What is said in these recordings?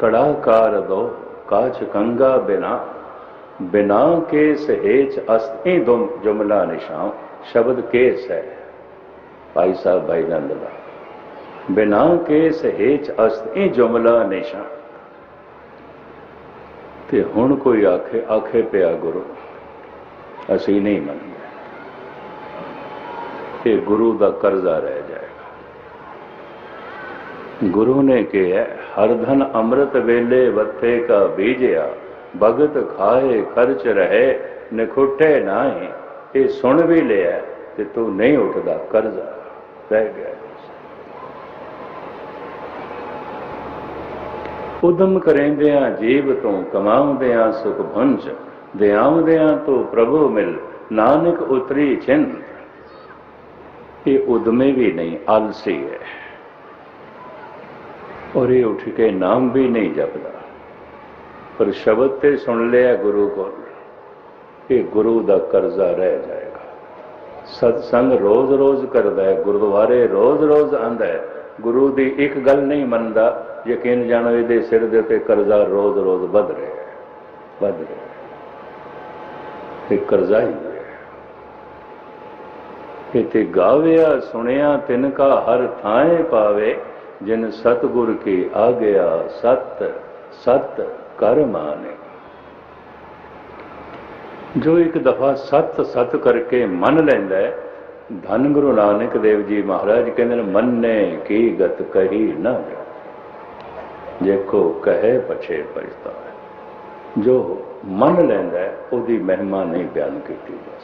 ਕੜਾ ਕਾਰ ਦੋ ਕਾਚ ਕੰਗਾ ਬਿਨਾ। ਬਿਨਾ ਕੇ ਸਹੇਚ ਅਸਤੀ ਦੁਮ ਜੁਮਲਾ ਨਿਸ਼ਾਨ ਸ਼ਬਦ ਕੇਸ ਹੈ ਭਾਈ ਸਾਹਿਬ, ਭਾਈ ਨੰਦ ਦਾ। ਬਿਨਾ ਕੇ ਸਹੇਚ ਅਸਤੀ ਜੁਮਲਾ ਨਿਸ਼ਾਨ ਤੇ ਹੁਣ ਕੋਈ ਆਖੇ ਆਖੇ ਪਿਆ ਗੁਰੂ, ਅਸੀਂ ਨਹੀਂ ਮੰਨਦੇ। ਇਹ ਗੁਰੂ ਦਾ ਕਰਜ਼ਾ ਰਹਿ ਜਾਏਗਾ। ਗੁਰੂ ਨੇ ਕਿਹਾ ਹਰ ਧਨ ਅੰਮ੍ਰਿਤ ਵੇਲੇ ਵੱਥੇ ਕਾ ਬੀਜਿਆ, ਭਗਤ ਖਾਏ ਖਰਚ ਰਹੇ, ਨਿਖੁੱਟੇ ਨਾਹੀ, ਇਹ ਸੁਣ ਵੀ ਲਿਆ ਤੇ ਤੂੰ ਨਹੀਂ ਉੱਠਦਾ ਕਰਜ਼ਾ। ਰਹਿ ਗਿਆ। ਉਦਮ ਕਰੇਂਦਿਆਂ ਜੀਵ ਤੋਂ ਕਮਾਉਂਦਿਆਂ ਸੁਖ ਭੰਜ, ਦਿਆਉਂਦਿਆਂ ਤੋਂ ਪ੍ਰਭੂ ਮਿਲ, ਨਾਨਕ ਉਤਰੀ ਚਿੰਤ। ਇਹ ਉਦਮੇ ਵੀ ਨਹੀਂ ਆਲਸੀ ਹੈ। ਔਰ ਇਹ ਉੱਠ ਕੇ ਨਾਮ ਵੀ ਨਹੀਂ ਜਪਦਾ। ਪਰ ਸ਼ਬਦ ਤੇ ਸੁਣ ਲਿਆ ਗੁਰੂ ਕੋਲ, ਇਹ ਗੁਰੂ ਦਾ ਕਰਜ਼ਾ ਰਹਿ ਜਾਏਗਾ। ਸਤਸੰਗ ਰੋਜ਼-ਰੋਜ਼ ਕਰਦਾ ਹੈ, ਗੁਰਦੁਆਰੇ ਰੋਜ਼-ਰੋਜ਼ ਆਂਦਾ ਹੈ। ਗੁਰੂ ਦੀ ਇੱਕ ਗੱਲ ਨਹੀਂ ਮੰਨਦਾ, ਯਕੀਨ ਜਾਣੋ ਇਹਦੇ ਸਿਰ ਦੇ ਉੱਤੇ ਕਰਜ਼ਾ ਰੋਜ਼-ਰੋਜ਼ ਵੱਧ ਰਿਹਾ ਹੈ, ਵੱਧ ਰਿਹਾ ਹੈ। ਇਹ ਕਰਜ਼ਾ ਹੀ ਹੈ। ਇਹ ਤੇ ਗਾਵਿਆ ਸੁਣਿਆ ਤਿਨ ਕਾ ਹਰ ਥਾਏ ਪਾਵੇ ਜਿਨ ਸਤਗੁਰ ਕੀ ਆ ਗਿਆ ਸਤ ਸਤ ਕਰ ਮਾਨੇ ਜੋ ਇੱਕ ਦਫਾ ਸਤ ਸਤ ਕਰਕੇ ਮੰਨ ਲੈਂਦਾ ਹੈ, ਧੰਨ ਗੁਰੂ ਨਾਨਕ ਦੇਵ ਜੀ ਮਹਾਰਾਜ ਕਹਿੰਦੇ ਨੇ, ਮੰਨੇ ਕੀ ਗਤ ਕਹੀ ਨਾ ਜਾ ਜੇਕੋ ਕਹੇ ਪਛੇ ਪਛਤਾਵੇ ਜੋ ਮੰਨ ਲੈਂਦਾ ਹੈ, ਉਹਦੀ ਮਹਿਮਾ ਨਹੀਂ ਬਿਆਨ ਕੀਤੀ ਜਾ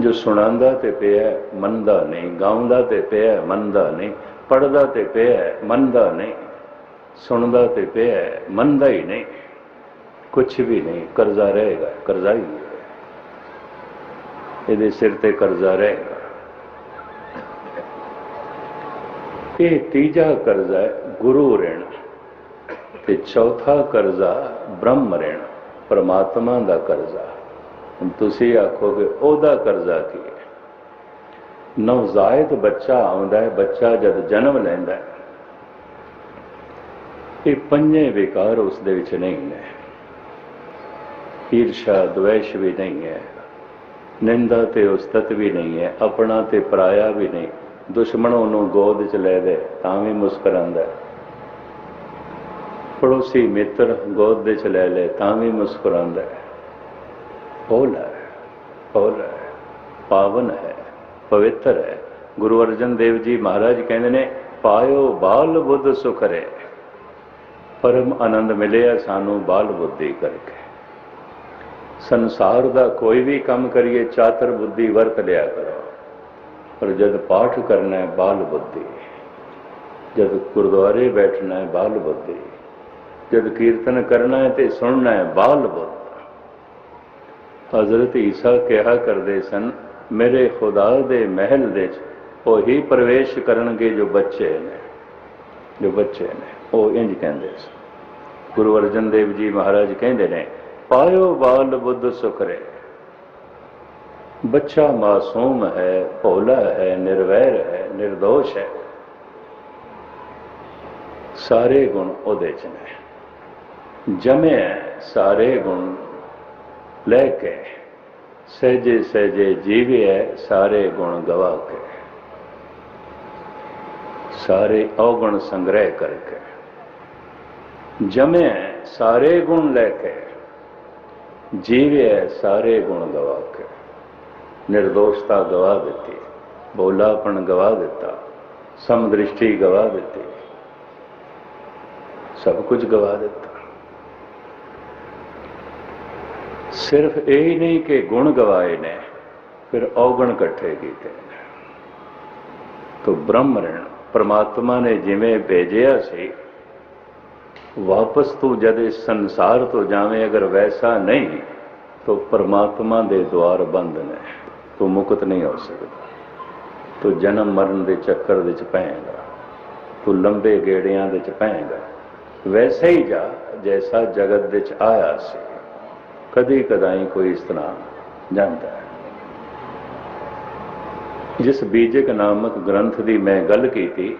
ਜੋ ਸੁਣਾਉਂਦਾ ਤੇ ਪਿਆ ਮੰਨਦਾ ਨਹੀਂ। ਗਾਉਂਦਾ ਤੇ ਪਿਆ ਮੰਨਦਾ ਨਹੀਂ। ਪੜਦਾ ਤੇ ਪਿਆ ਮੰਨਦਾ ਨਹੀਂ, ਸੁਣਦਾ ਤੇ ਪਿਆ ਮੰਨਦਾ ਹੀ ਨਹੀਂ। ਕੁਝ ਵੀ ਨਹੀਂ, ਕਰਜ਼ਾ ਰਹੇਗਾ, ਕਰਜ਼ਾ ਹੀ ਇਹਦੇ ਸਿਰ ਤੇ ਕਰਜ਼ਾ ਰਹੇਗਾ। ਇਹ ਤੀਜਾ ਕਰਜ਼ਾ ਹੈ, ਗੁਰੂ ਰਹਿਣ ਤੇ ਚੌਥਾ ਕਰਜ਼ਾ ਬ੍ਰਹਮ ਰਹਿਣ ਪਰਮਾਤਮਾ ਦਾ ਕਰਜ਼ਾ। ਹੁਣ ਤੁਸੀਂ ਆਖੋਗੇ, ਉਹਦਾ ਕਰਜ਼ਾ ਕੀ? ਨਵਜ਼ਾਇਦ ਬੱਚਾ ਆਉਂਦਾ ਹੈ, ਬੱਚਾ ਜਦ ਜਨਮ ਲੈਂਦਾ ਹੈ। ਇਹ ਪੰਜੇ ਵਿਕਾਰ ਉਸ ਦੇ ਵਿੱਚ ਨਹੀਂ ਨੇ ਈਰਸ਼ਾ, ਦਵੇਸ਼ ਵੀ ਨਹੀਂ ਹੈ। ਨਿੰਦਾ ਤੇ ਉਸਤਤ ਵੀ ਨਹੀਂ ਹੈ। ਆਪਣਾ ਤੇ ਪਰਾਇਆ ਵੀ ਨਹੀਂ। ਦੁਸ਼ਮਣ ਉਹਨੂੰ ਗੋਦ 'ਚ ਲੈ ਦੇ, ਤਾਂ ਵੀ ਮੁਸਕਰਾਉਂਦਾ ਹੈ। ਪੜੋਸੀ ਮਿੱਤਰ ਗੋਦ ਦੇ 'ਚ ਲੈ ਲੈ, ਤਾਂ ਵੀ ਮੁਸਕਰਾਉਂਦਾ ਹੈ। ਹੋਲਾ ਹੈ ਹੋਲਾ ਹੈ, ਪਾਵਨ ਹੈ। ਪਵਿੱਤਰ ਹੈ। ਗੁਰੂ ਅਰਜਨ ਦੇਵ ਜੀ ਮਹਾਰਾਜ ਕਹਿੰਦੇ ਨੇ, ਪਾਇਓ ਬਾਲ ਬੁੱਧ ਸੁਖ ਰੇ। ਪਰਮ ਆਨੰਦ ਮਿਲਿਆ ਸਾਨੂੰ ਬਾਲ ਬੁੱਧੀ ਕਰਕੇ। ਸੰਸਾਰ ਦਾ ਕੋਈ ਵੀ ਕੰਮ ਕਰੀਏ, ਚਾਤਰ ਬੁੱਧੀ ਵਰਤ ਲਿਆ ਕਰੋ। ਪਰ ਜਦ ਪਾਠ ਕਰਨਾ ਹੈ, ਬਾਲ ਬੁੱਧੀ। ਜਦ ਗੁਰਦੁਆਰੇ ਬੈਠਣਾ ਹੈ, ਬਾਲ ਬੁੱਧੀ। ਜਦ ਕੀਰਤਨ ਕਰਨਾ ਹੈ ਤੇ ਸੁਣਨਾ ਹੈ, ਬਾਲ ਬੁੱਧ। ਹਜ਼ਰਤ ਈਸਾ ਕਿਹਾ ਕਰਦੇ ਸਨ ਮੇਰੇ ਖੁਦਾ ਦੇ ਮਹਿਲ ਦੇ ਵਿੱਚ ਉਹੀ ਪ੍ਰਵੇਸ਼ ਕਰਨਗੇ ਜੋ ਬੱਚੇ ਨੇ, ਜੋ ਬੱਚੇ ਨੇ। ਉਹ ਇੰਜ ਕਹਿੰਦੇ ਸੀ। ਗੁਰੂ ਅਰਜਨ ਦੇਵ ਜੀ ਮਹਾਰਾਜ ਕਹਿੰਦੇ ਨੇ, ਪਾਇਓ ਬਾਲ ਬੁੱਧ ਸੁਖਰੇ ਬੱਚਾ ਮਾਸੂਮ ਹੈ, ਭੋਲਾ ਹੈ, ਨਿਰਵੈਰ ਹੈ નિર્ਦੋਸ਼ ਹੈ। ਸਾਰੇ ਗੁਣ ਉਹਦੇ ਚ ਨੇ। ਜਮੇ ਸਾਰੇ ਗੁਣ ਲੈ ਕੇ। ਸਹਜੇ ਸਹਜੇ ਜੀਵਿਐ ਸਾਰੇ ਗੁਣ ਗਵਾ ਕੇ। ਸਾਰੇ ਔਗਣ ਸੰਗ੍ਰਹਿ ਕਰਕੇ ਜਮੇ ਸਾਰੇ ਗੁਣ ਲੈ ਕੇ। ਜੀਵਿਐ ਸਾਰੇ ਗੁਣ ਗਵਾ ਕੇ। ਨਿਰਦੋਸ਼ਤਾ ਗਵਾ ਦਿੱਤੀ। ਬੋਲਾਪਣ ਗਵਾ ਦਿੱਤਾ। ਸਮਦ੍ਰਿਸ਼ਟੀ ਗਵਾ ਦਿੱਤੀ। ਸਭ ਕੁਝ ਗਵਾ ਦਿੱਤਾ। ਸਿਰਫ ਇਹ ਹੀ ਨਹੀਂ ਕਿ ਗੁਣ ਗਵਾਏ ਨੇ, ਫਿਰ ਔਗਣ ਇਕੱਠੇ ਕੀਤੇ। ਨੇ ਤੋ ਬ੍ਰਹਮ ਰਹਿਣ ਪਰਮਾਤਮਾ ਨੇ ਜਿਵੇਂ ਭੇਜਿਆ ਸੀ, ਵਾਪਸ ਤੂੰ ਜਦ ਇਸ ਸੰਸਾਰ ਤੋਂ ਜਾਵੇਂ, ਅਗਰ ਵੈਸਾ ਨਹੀਂ, ਤੋ ਪਰਮਾਤਮਾ ਦੇ ਦਵਾਰ ਬੰਦ ਨੇ, ਤੂੰ ਮੁਕਤ ਨਹੀਂ ਹੋ ਸਕਦਾ। ਤੂੰ ਜਨਮ ਮਰਨ ਦੇ ਚੱਕਰ ਵਿੱਚ ਪਏਗਾ ਤੂੰ ਲੰਬੇ ਗੇੜਿਆਂ ਦੇ ਚ ਪਏਗਾ ਵੈਸੇ ਹੀ ਜਾ, ਜੈਸਾ ਜਗਤ ਵਿੱਚ ਆਇਆ ਸੀ। ਕਦੇ ਕਦਾਈ ਕੋਈ ਇਸ ਤਰ੍ਹਾਂ ਜਾਂਦਾ ਹੈ। ਜਿਸ ਬੀਜਕ ਨਾਮਕ ਗ੍ਰੰਥ ਦੀ ਮੈਂ ਗੱਲ ਕੀਤੀ,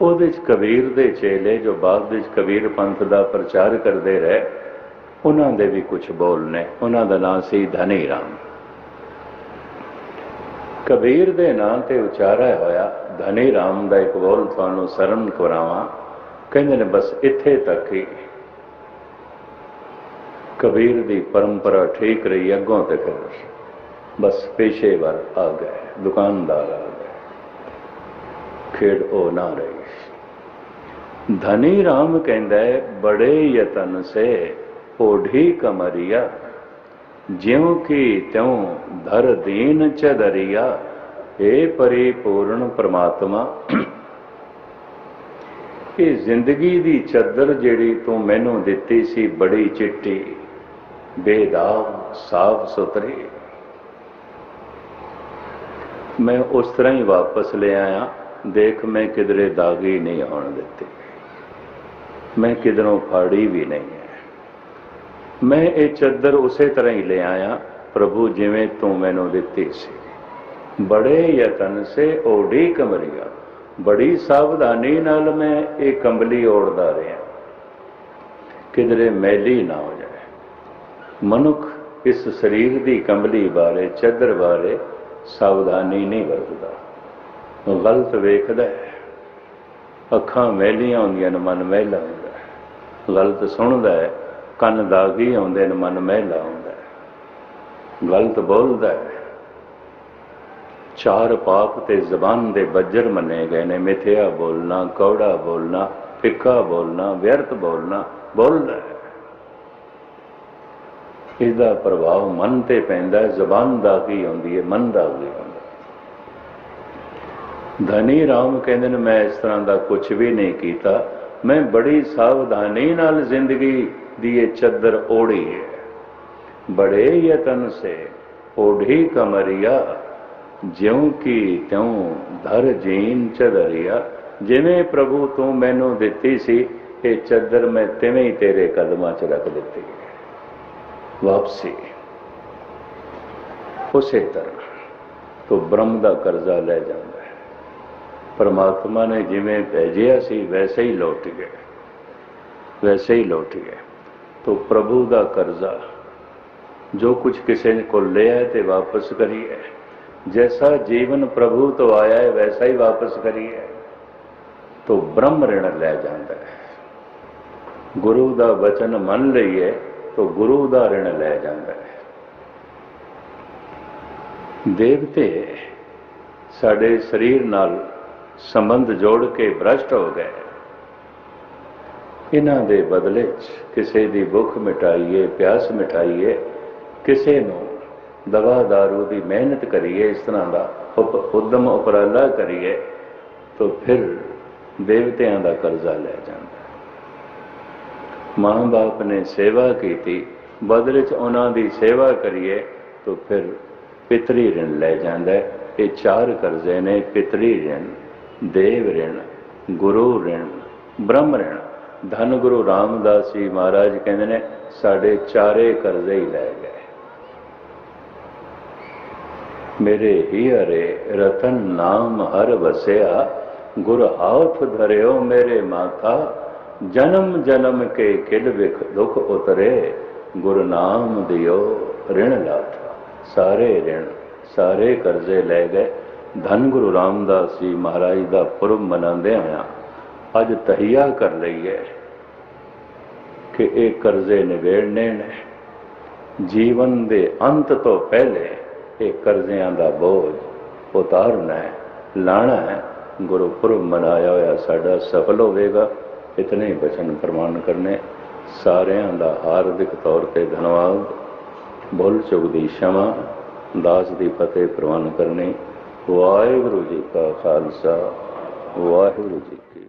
ਉਹਦੇ ਵਿੱਚ ਕਬੀਰ ਦੇ ਚੇਲੇ ਜੋ ਬਾਅਦ ਵਿੱਚ ਕਬੀਰ ਪੰਥ ਦਾ ਪ੍ਰਚਾਰ ਕਰਦੇ ਰਹੇ, ਉਹਨਾਂ ਦੇ ਵੀ ਕੁਝ ਬੋਲ ਨੇ। ਉਹਨਾਂ ਦਾ ਨਾਂ ਸੀ ਧਨੀ ਰਾਮ ਕਬੀਰ ਦੇ ਨਾਂ ਤੇ ਉਚਾਰਿਆ ਹੋਇਆ ਧਨੀ ਰਾਮ ਦਾ ਇੱਕ ਬੋਲ ਤੁਹਾਨੂੰ ਸਰਮ ਕਰਾਵਾਂ। ਕਹਿੰਦੇ ਨੇ, ਬਸ ਇੱਥੇ ਤੱਕ ਹੀ ਕਬੀਰ ਦੀ ਪਰੰਪਰਾ ਠੀਕ ਰਹੀ, ਅੱਗੋਂ ਤੇ ਫਿਰ ਬਸ ਪੇਸ਼ੇਵਰ ਆ ਗਏ, ਦੁਕਾਨਦਾਰ ਆ ਗਏ। ਖੇਡ ਉਹ ਨਾ ਰਹੀ। ਧਨੀ ਰਾਮ ਕਹਿੰਦਾ, ਬੜੇ ਯਤਨ ਸੇ ਓਢੀ ਕਮਰਿਆ, ਜਿਉ ਕੀ ਤਿਉ ਧਰ ਦੀਨ ਚ ਦਰਿਆ ਏ ਪਰਿਪੂਰਨ ਪ੍ਰਮਾਤਮਾ। ਇਹ ਜ਼ਿੰਦਗੀ ਦੀ ਚਾਦਰ ਜਿਹੜੀ ਤੂੰ ਮੈਨੂੰ ਦਿੱਤੀ ਸੀ, ਬੜੀ ਚਿੱਟੀ। ਬੇਦਾਗ ਸਾਫ਼ ਸੁਥਰੀ। ਮੈਂ ਉਸ ਤਰ੍ਹਾਂ ਹੀ ਵਾਪਸ ਲੈ ਆਇਆ। ਦੇਖ ਮੈਂ ਕਿਧਰੇ ਦਾਗੀ ਨਹੀਂ ਆਉਣ ਦਿੱਤੀ। ਮੈਂ ਕਿਧਰੋਂ ਫਾੜੀ ਵੀ ਨਹੀਂ ਹੈ। ਮੈਂ ਇਹ ਚੱਦਰ ਉਸੇ ਤਰ੍ਹਾਂ ਹੀ ਲੈ ਆਇਆ। ਪ੍ਰਭੂ ਜਿਵੇਂ ਤੂੰ ਮੈਨੂੰ ਦਿੱਤੀ ਸੀ। ਬੜੇ ਯਤਨ ਸੇ ਓੜੀ ਕਮਰੀਆ। ਬੜੀ ਸਾਵਧਾਨੀ ਨਾਲ ਮੈਂ ਇਹ ਕੰਬਲੀ ਓੜਦਾ ਰਿਹਾ। ਕਿਧਰੇ ਮੈਲੀ ਨਾ ਹੋ ਜਾਏ ਮਨੁੱਖ ਇਸ ਸਰੀਰ ਦੀ ਕੰਬਲੀ ਬਾਰੇ ਚੱਦਰ ਬਾਰੇ ਸਾਵਧਾਨੀ ਨਹੀਂ ਵਰਤਦਾ। ਗਲਤ ਵੇਖਦਾ ਹੈ। ਅੱਖਾਂ ਮਹਿਲੀਆਂ ਹੁੰਦੀਆਂ ਨੇ, ਮਨ ਮਹਿਲਾ ਹੁੰਦਾ ਹੈ। ਗਲਤ ਸੁਣਦਾ ਹੈ, ਕੰਨ ਦਾਗੀ ਆਉਂਦੇ ਨੇ, ਮਨ ਮਹਿਲਾ ਹੁੰਦਾ ਹੈ। ਗਲਤ ਬੋਲਦਾ ਹੈ। ਚਾਰ ਪਾਪ ਤੇ ਜ਼ਬਾਨ ਦੇ ਬੱਜਰ ਮੰਨੇ ਗਏ ਨੇ। ਮਿਥਿਆ ਬੋਲਣਾ, ਕੌੜਾ ਬੋਲਣਾ, ਫਿੱਕਾ ਬੋਲਣਾ, ਵਿਅਰਥ ਬੋਲਣਾ, ਬੋਲਦਾ ਹੈ। ਇਸ ਦਾ ਪ੍ਰਭਾਵ ਮਨ ਤੇ ਪੈਂਦਾ ਜ਼ਬਾਨ ਦਾ ਕੀ ਹੁੰਦੀ ਹੈ, ਮਨ ਦਾ ਕੀ ਹੁੰਦਾ ਧਨੀ ਰਾਮ ਕਹਿੰਦੇ ਨੇ, ਮੈਂ ਇਸ ਤਰ੍ਹਾਂ ਦਾ ਕੁਝ ਵੀ ਨਹੀਂ ਕੀਤਾ। ਮੈਂ ਬੜੀ ਸਾਵਧਾਨੀ ਨਾਲ ਜ਼ਿੰਦਗੀ ਦੀ ਇਹ ਚੱਦਰ ਓੜੀ ਹੈ। ਬੜੇ ਯਤਨ ਸੇ, ਓਢੀ ਕਮਰੀਆ, ਜਿਉਂ ਕੀ ਤਿਉਂ ਧਰ ਜੀਨ ਚਦਰਿਆ। ਜਿਵੇਂ ਪ੍ਰਭੂ ਤੂੰ ਮੈਨੂੰ ਦਿੱਤੀ ਸੀ, ਇਹ ਚੱਦਰ ਮੈਂ ਤਿਵੇਂ ਹੀ ਤੇਰੇ ਕਦਮਾਂ 'ਚ ਰੱਖ ਦਿੱਤੀ ਵਾਪਸੀ। ਉਸੇ ਤਰ੍ਹਾਂ ਤੋਂ ਬ੍ਰਹਮ ਦਾ ਕਰਜ਼ਾ ਲੈ ਜਾਂਦਾ ਹੈ। ਪਰਮਾਤਮਾ ਨੇ ਜਿਵੇਂ ਭੇਜਿਆ ਸੀ, ਵੈਸੇ ਹੀ ਲੌਟ ਗਏ। ਵੈਸੇ ਹੀ ਲੌਟ ਗਏ। ਤੋਂ ਪ੍ਰਭੂ ਦਾ ਕਰਜ਼ਾ ਜੋ ਕੁਝ ਕਿਸੇ ਨੇ ਕੋਲ ਲਿਆ ਹੈ ਤੇ ਵਾਪਸ ਕਰੀਏ। ਜੈਸਾ ਜੀਵਨ ਪ੍ਰਭੂ ਤੋਂ ਆਇਆ ਹੈ, ਵੈਸਾ ਹੀ ਵਾਪਸ ਕਰੀਏ। ਤੋਂ ਬ੍ਰਹਮ ਰਿਣ ਲੈ ਜਾਂਦਾ ਹੈ। ਗੁਰੂ ਦਾ ਵਚਨ ਮੰਨ ਲਈਏ ਤੋਂ ਗੁਰੂ ਦਾ ਰਿਣ ਲੈ ਜਾਂਦਾ ਹੈ। ਦੇਵਤੇ ਸਾਡੇ ਸਰੀਰ ਨਾਲ ਸੰਬੰਧ ਜੋੜ ਕੇ ਭ੍ਰਸ਼ਟ ਹੋ ਗਏ। ਇਹਨਾਂ ਦੇ ਬਦਲੇ 'ਚ ਕਿਸੇ ਦੀ ਭੁੱਖ ਮਿਟਾਈਏ, ਪਿਆਸ ਮਿਟਾਈਏ, ਕਿਸੇ ਨੂੰ ਦਵਾ ਦਾਰੂ ਦੀ ਮਿਹਨਤ ਕਰੀਏ, ਇਸ ਤਰ੍ਹਾਂ ਦਾ ਉਪ- ਉਦਮ ਉਪਰਾਲਾ ਕਰੀਏ, ਤਾਂ ਫਿਰ ਦੇਵਤਿਆਂ ਦਾ ਕਰਜ਼ਾ ਲੈ ਜਾਂਦਾ ਮਾਂ-ਬਾਪ ਨੇ ਸੇਵਾ ਕੀਤੀ, ਬਦਲੇ 'ਚ ਉਹਨਾਂ ਦੀ ਸੇਵਾ ਕਰੀਏ, ਤਾਂ ਫਿਰ ਪਿਤਰੀ ਰਿਣ ਲੈ ਜਾਂਦਾ ਇਹ ਚਾਰ ਕਰਜ਼ੇ ਨੇ, ਪਿਤਰੀ ਰਿਣ, ਦੇਵ ਰਿਣ, ਗੁਰੂ ਰਿਣ, ਬ੍ਰਹਮ ਰਿਣ। ਧੰਨ ਗੁਰੂ ਰਾਮਦਾਸ ਜੀ ਮਹਾਰਾਜ ਕਹਿੰਦੇ ਨੇ, ਸਾਡੇ ਚਾਰੇ ਕਰਜ਼ੇ ਹੀ ਲੈ ਗਏ। ਮੇਰੇ ਹੀ ਹਰੇ ਰਤਨ ਨਾਮ ਹਰ ਵਸਿਆ, ਗੁਰ ਹਾਥ ਧਰਿਓ ਮੇਰੇ ਮਾਥਾ ਜਨਮ ਜਨਮ ਕੇ ਕਿਲ ਵਿਖ ਦੁਖ ਉਤਰੇ, ਗੁਰ ਨਾਮ ਦਿਓ ਰਿਣ ਲਾਥਾ ਸਾਰੇ ਰਿਣ, ਸਾਰੇ ਕਰਜ਼ੇ ਲੈ ਗਏ। ਧੰਨ ਗੁਰੂ ਰਾਮਦਾਸ ਜੀ ਮਹਾਰਾਜ ਦਾ ਪੁਰਬ ਮਨਾਉਂਦੇ ਹੋਇਆ ਅੱਜ ਤਹੀਆ ਕਰ ਲਈਏ ਕਿ ਇਹ ਕਰਜ਼ੇ ਨਿਵੇੜਨੇ ਨੇ। ਜੀਵਨ ਦੇ ਅੰਤ ਤੋਂ ਪਹਿਲੇ ਇਹ ਕਰਜ਼ਿਆਂ ਦਾ ਬੋਝ ਉਤਾਰਨਾ ਹੈ, ਲਾਣਾ ਹੈ। ਗੁਰਪੁਰਬ ਮਨਾਇਆ ਹੋਇਆ ਸਾਡਾ ਸਫਲ ਹੋਵੇਗਾ। ਇਤਨੇ ਹੀ ਬਚਨ ਪ੍ਰਮਾਨ ਕਰਨੇ। ਸਾਰਿਆਂ ਦਾ ਹਾਰਦਿਕ ਤੌਰ ਤੇ ਧੰਨਵਾਦ। ਬੋਲ ਚੌਗਦੀ ਸ਼ਮਾ, ਦਾਸ ਦੀ ਫਤਿਹ ਪ੍ਰਵਾਨ ਕਰਨੀ। ਵਾਹਿਗੁਰੂ ਜੀ ਕਾ ਖਾਲਸਾ, ਵਾਹਿਗੁਰੂ ਜੀ ਕੀ